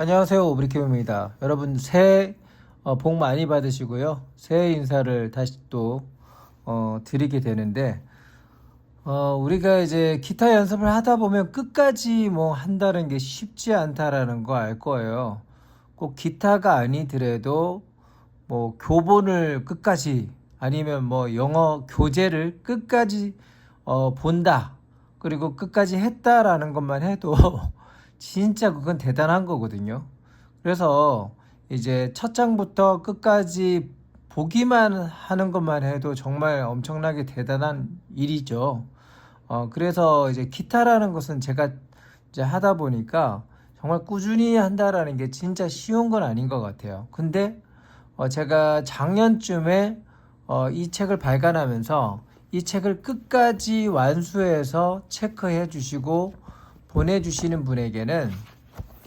안녕하세요 오브리캠입니다. 여러분 새해 어, 복 많이 받으시고요. 새해 인사를 다시 또 어, 드리게 되는데 어, 우리가 이제 기타 연습을 하다 보면 끝까지 뭐 한다는 게 쉽지 않다라는 거 알 거예요. 꼭 기타가 아니더라도 뭐 교본을 끝까지 아니면 뭐 영어 교재를 끝까지 어, 본다. 그리고 끝까지 했다라는 것만 해도 진짜 그건 대단한 거거든요. 그래서 이제 첫 장부터 끝까지 보기만 하는 것만 해도 정말 엄청나게 대단한 일이죠. 어, 그래서 이제 기타라는 것은 제가 이제 하다 보니까 정말 꾸준히 한다라는 게 진짜 쉬운 건 아닌 것 같아요. 근데 어, 제가 작년쯤에 어, 이 책을 발간하면서 이 책을 끝까지 완수해서 체크해 주시고 보내주시는 분에게는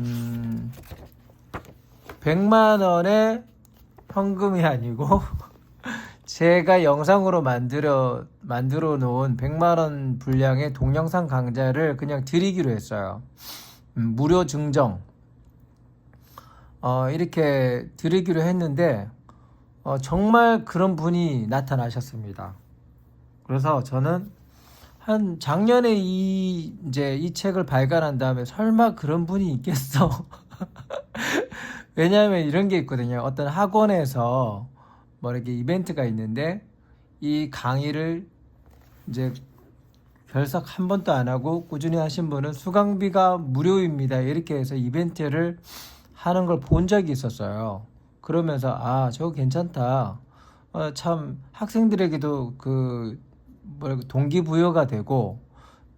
음, 100만 원의 현금이 아니고 제가 영상으로 만들어 만들어 놓은 100만 원 분량의 동영상 강좌를 그냥 드리기로 했어요. 음, 무료 증정 어, 이렇게 드리기로 했는데 어, 정말 그런 분이 나타나셨습니다. 그래서 저는 한 작년에 이 이제 이 책을 발간한 다음에 설마 그런 분이 있겠어? 왜냐하면 이런 게 있거든요. 어떤 학원에서 뭐 이렇게 이벤트가 있는데 이 강의를 이제 결석 한 번도 안 하고 꾸준히 하신 분은 수강비가 무료입니다. 이렇게 해서 이벤트를 하는 걸 본 적이 있었어요. 그러면서 아 저거 괜찮다. 어, 참 학생들에게도 그 뭐랄까 동기부여가 되고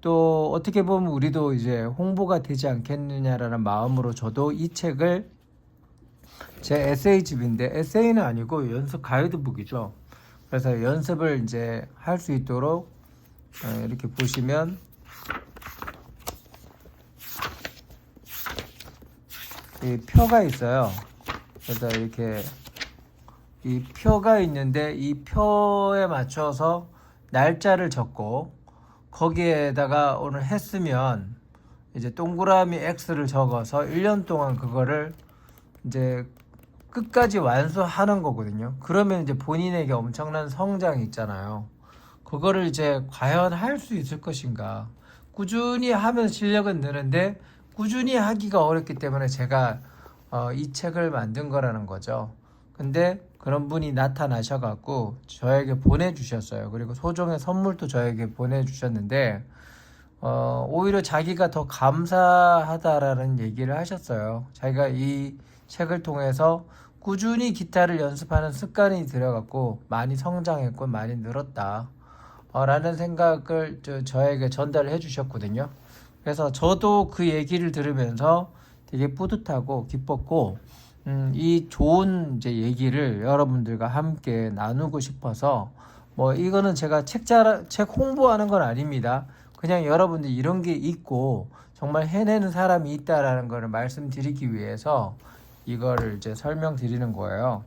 또 어떻게 보면 우리도 이제 홍보가 되지 않겠느냐라는 마음으로 저도 이 책을 제 에세이집인데 에세이는 아니고 연습 가이드북이죠. 그래서 연습을 이제 할 수 있도록 어, 이렇게 보시면 이 표가 있어요. 그래서 이렇게 이 표가 있는데 이 표에 맞춰서 날짜를 적고 거기에다가 오늘 했으면 이제 동그라미 X를 적어서 1년 동안 그거를 이제 끝까지 완수하는 거거든요. 그러면 이제 본인에게 엄청난 성장이 있잖아요. 그거를 이제 과연 할 수 있을 것인가. 꾸준히 하면 실력은 느는데 꾸준히 하기가 어렵기 때문에 제가 어, 이 책을 만든 거라는 거죠. 근데 그런 분이 나타나셔갖고 저에게 보내주셨어요. 그리고 소정의 선물도 저에게 보내주셨는데 어, 오히려 자기가 더 감사하다라는 얘기를 하셨어요. 자기가 이 책을 통해서 꾸준히 기타를 연습하는 습관이 들어갔고 많이 성장했고 많이 늘었다. 어, 라는 생각을 저, 저에게 전달을 해주셨거든요. 그래서 저도 그 얘기를 들으면서 되게 뿌듯하고 기뻤고, 음, 이 좋은 이제 얘기를 여러분들과 함께 나누고 싶어서, 뭐, 이거는 제가 책자, 책 홍보하는 건 아닙니다. 그냥 여러분들 이런 게 있고, 정말 해내는 사람이 있다라는 거를 말씀드리기 위해서 이거를 이제 설명드리는 거예요.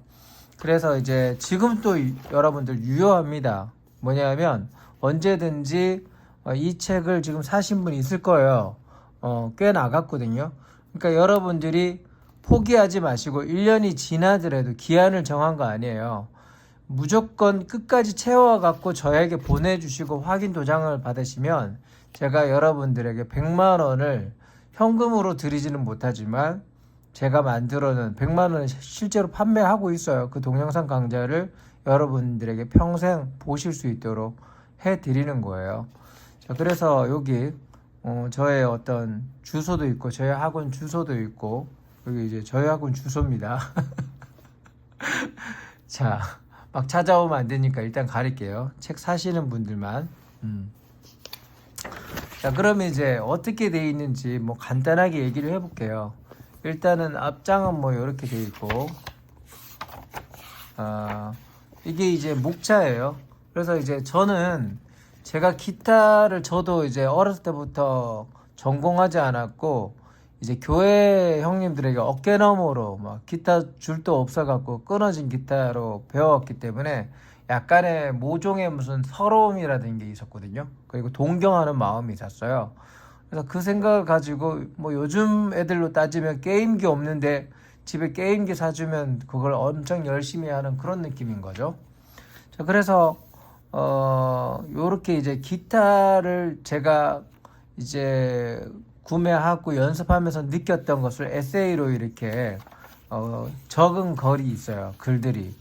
그래서 이제 지금 또 이- 여러분들 유효합니다. 뭐냐면 언제든지 어, 이 책을 지금 사신 분이 있을 거예요. 어, 꽤 나갔거든요. 그러니까 여러분들이 포기하지 마시고 1년이 지나더라도 기한을 정한 거 아니에요. 무조건 끝까지 채워갖고 저에게 보내주시고 확인 도장을 받으시면 제가 여러분들에게 100만 원을 현금으로 드리지는 못하지만 제가 만들어는 100만 원을 실제로 판매하고 있어요. 그 동영상 강좌를 여러분들에게 평생 보실 수 있도록 해 드리는 거예요. 자, 그래서 여기 어, 저의 어떤 주소도 있고 저희 학원 주소도 있고 여기 이제 저희 학원 주소입니다. 자, 막 찾아오면 안 되니까 일단 가릴게요. 책 사시는 분들만. 음. 자, 그러면 이제 어떻게 돼 있는지 뭐 간단하게 얘기를 해볼게요. 일단은 앞장은 뭐 이렇게 돼 있고, 아, 이게 이제 목차예요. 그래서 이제 저는 제가 기타를 저도 이제 어렸을 때부터 전공하지 않았고, 이제 교회 형님들에게 어깨너머로 막 기타 줄도 없어갖고 끊어진 기타로 배워왔기 때문에 약간의 모종의 무슨 서러움이라는 게 있었거든요. 그리고 동경하는 마음이 있었어요. 그래서 그 생각을 가지고 뭐 요즘 애들로 따지면 게임기 없는데 집에 게임기 사주면 그걸 엄청 열심히 하는 그런 느낌인 거죠. 자, 그래서 어 요렇게 이제 기타를 제가 이제 구매하고 연습하면서 느꼈던 것을 에세이로 이렇게 어 적은 글이 있어요. 글들이.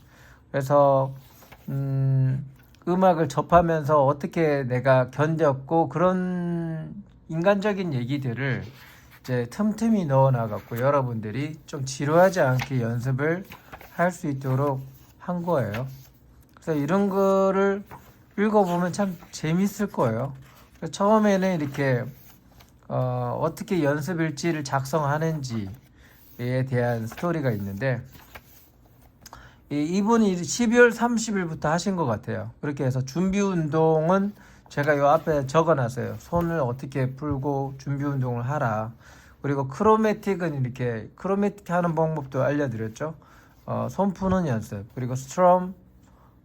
그래서 음 음악을 접하면서 어떻게 내가 견뎠고 그런 인간적인 얘기들을 이제 틈틈이 넣어 나갔고 여러분들이 좀 지루하지 않게 연습을 할 수 있도록 한 거예요. 그래서 이런 거를 읽어보면 참 재밌을 거예요. 처음에는 이렇게 어, 어떻게 연습 일지를 작성하는지에 대한 스토리가 있는데 이, 이분이 12월 30일부터 하신 것 같아요. 그렇게 해서 준비 운동은 제가 요 앞에 적어놨어요. 손을 어떻게 풀고 준비 운동을 하라. 그리고 크로매틱은 이렇게 크로매틱 하는 방법도 알려드렸죠. 어, 손 푸는 연습 그리고 스트럼,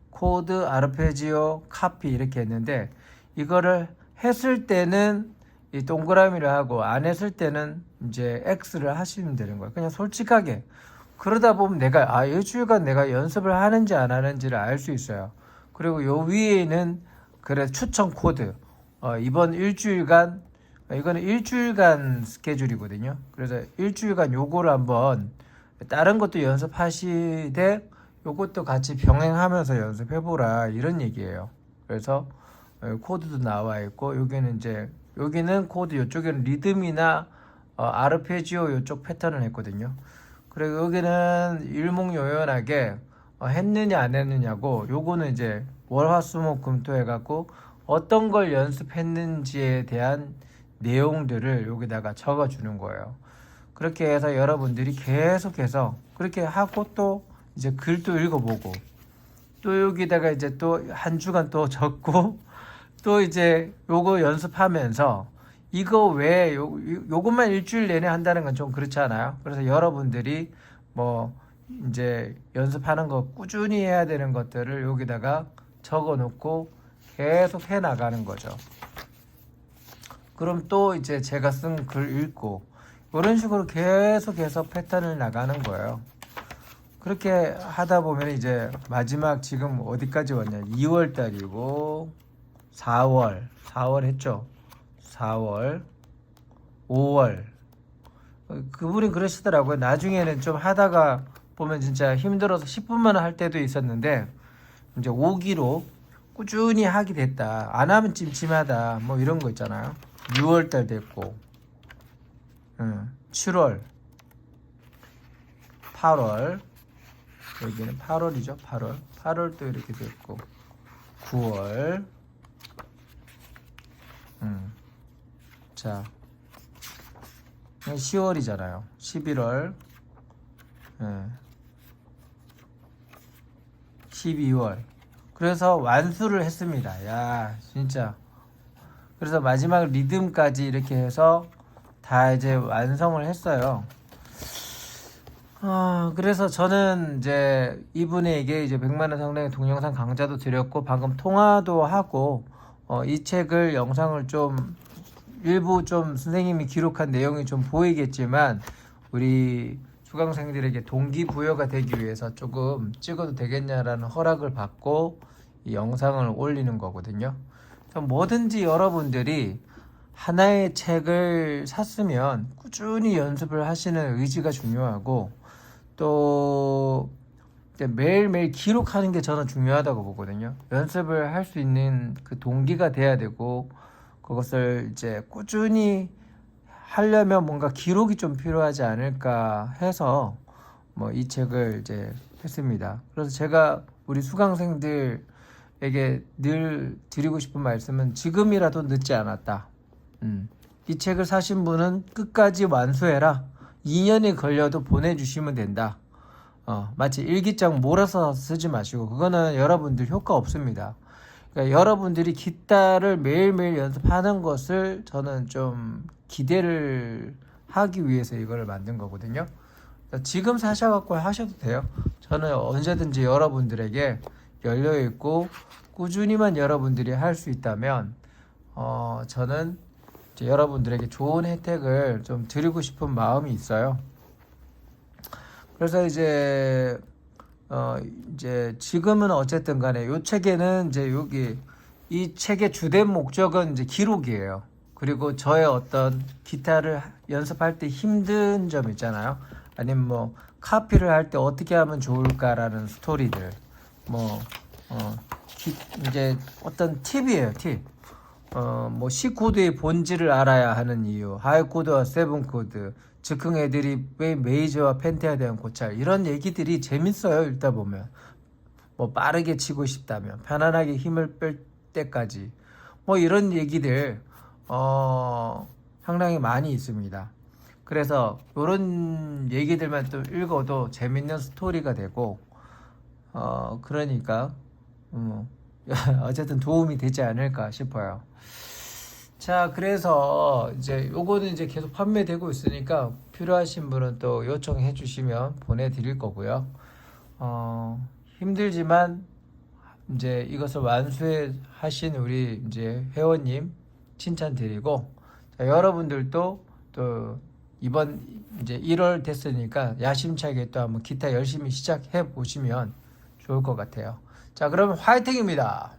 코드, 아르페지오, 카피 이렇게 했는데 이거를 했을 때는 이 동그라미를 하고 안 했을 때는 이제 X를 하시면 되는 거예요. 그냥 솔직하게 그러다 보면 내가 아 일주일간 내가 연습을 하는지 안 하는지를 알 수 있어요. 그리고 요 위에는 그래 추천 코드 어, 이번 일주일간 어, 이거는 일주일간 스케줄이거든요. 그래서 일주일간 요거를 한번 다른 것도 연습하시되 요것도 같이 병행하면서 연습해보라 이런 얘기예요. 그래서 어, 코드도 나와 있고 여기는 이제 여기는 코드 이쪽에는 리듬이나 어, 아르페지오 이쪽 패턴을 했거든요. 그리고 여기는 일목요연하게 어, 했느냐 안 했느냐고 요거는 이제 월화수목금토 해갖고 어떤 걸 연습했는지에 대한 내용들을 여기다가 적어주는 거예요. 그렇게 해서 여러분들이 계속해서 그렇게 하고 또 이제 글도 읽어보고 또 여기다가 이제 또 한 주간 또 적고 또 이제 요거 연습하면서 이거 왜 요, 요- 요것만 일주일 내내 한다는 건 좀 그렇지 않아요? 그래서 여러분들이 뭐 이제 연습하는 거 꾸준히 해야 되는 것들을 여기다가 적어 놓고 계속 해 나가는 거죠. 그럼 또 이제 제가 쓴 글 읽고 이런 식으로 계속해서 패턴을 나가는 거예요. 그렇게 하다 보면 이제 마지막 지금 어디까지 왔냐? 2월 달이고 4월, 4월 했죠. 4월, 5월. 어, 그분이 그러시더라고요. 나중에는 좀 하다가 보면 진짜 힘들어서 10분만 할 때도 있었는데 이제 5기로 꾸준히 하게 됐다. 안 하면 찜찜하다. 뭐 이런 거 있잖아요. 6월 달 됐고, 응, 7월, 8월, 여기는 8월이죠. 8월. 8월도 이렇게 됐고, 9월, 음. 자, 10월이잖아요. 11월, 예. 12월. 그래서 완수를 했습니다. 야, 진짜. 그래서 마지막 리듬까지 이렇게 해서 다 이제 완성을 했어요. 아, 그래서 저는 이제 이분에게 이제 100만원 성량의 동영상 강좌도 드렸고, 방금 통화도 하고, 어, 이 책을 영상을 좀, 일부 좀 선생님이 기록한 내용이 좀 보이겠지만, 우리 수강생들에게 동기부여가 되기 위해서 조금 찍어도 되겠냐라는 허락을 받고, 이 영상을 올리는 거거든요. 뭐든지 여러분들이 하나의 책을 샀으면 꾸준히 연습을 하시는 의지가 중요하고 또 매일매일 기록하는 게 저는 중요하다고 보거든요. 연습을 할 수 있는 그 동기가 돼야 되고 그것을 이제 꾸준히 하려면 뭔가 기록이 좀 필요하지 않을까 해서 뭐 이 책을 이제 했습니다. 그래서 제가 우리 수강생들에게 늘 드리고 싶은 말씀은 지금이라도 늦지 않았다. 음. 이 책을 사신 분은 끝까지 완수해라. 2년이 걸려도 보내주시면 된다. 어, 마치 일기장 몰아서 쓰지 마시고 그거는 여러분들 효과 없습니다. 그러니까 여러분들이 기타를 매일매일 연습하는 것을 저는 좀 기대를 하기 위해서 이걸 만든 거거든요. 그러니까 지금 사셔갖고 하셔도 돼요. 저는 언제든지 여러분들에게 열려 있고 꾸준히만 여러분들이 할 수 있다면 어, 저는 여러분들에게 좋은 혜택을 좀 드리고 싶은 마음이 있어요. 그래서 이제 어 이제 지금은 어쨌든 간에 요 책에는 이제 여기 이 책의 주된 목적은 이제 기록이에요. 그리고 저의 어떤 기타를 연습할 때 힘든 점 있잖아요. 아니면 뭐 카피를 할 때 어떻게 하면 좋을까라는 스토리들. 뭐 어, 기- 이제 어떤 팁이에요, 팁. 어, 뭐 C 코드의 본질을 알아야 하는 이유, 하이 코드와 세븐 코드, 즉흥 왜 메이저와 펜테에 대한 고찰 이런 얘기들이 재밌어요 읽다 보면 뭐 빠르게 치고 싶다면 편안하게 힘을 뺄 때까지 뭐 이런 얘기들 어 상당히 많이 있습니다. 그래서 이런 얘기들만 또 읽어도 재밌는 스토리가 되고 어 그러니까 음, 어쨌든 도움이 되지 않을까 싶어요. 자, 그래서 이제 요거는 이제 계속 판매되고 있으니까 필요하신 분은 또 요청해 주시면 보내드릴 거고요. 어, 힘들지만 이제 이것을 완수해 하신 우리 이제 회원님 칭찬 드리고 자, 여러분들도 또 이번 이제 1월 됐으니까 야심차게 또 한번 기타 열심히 시작해 보시면 좋을 것 같아요. 자, 그러면 화이팅입니다.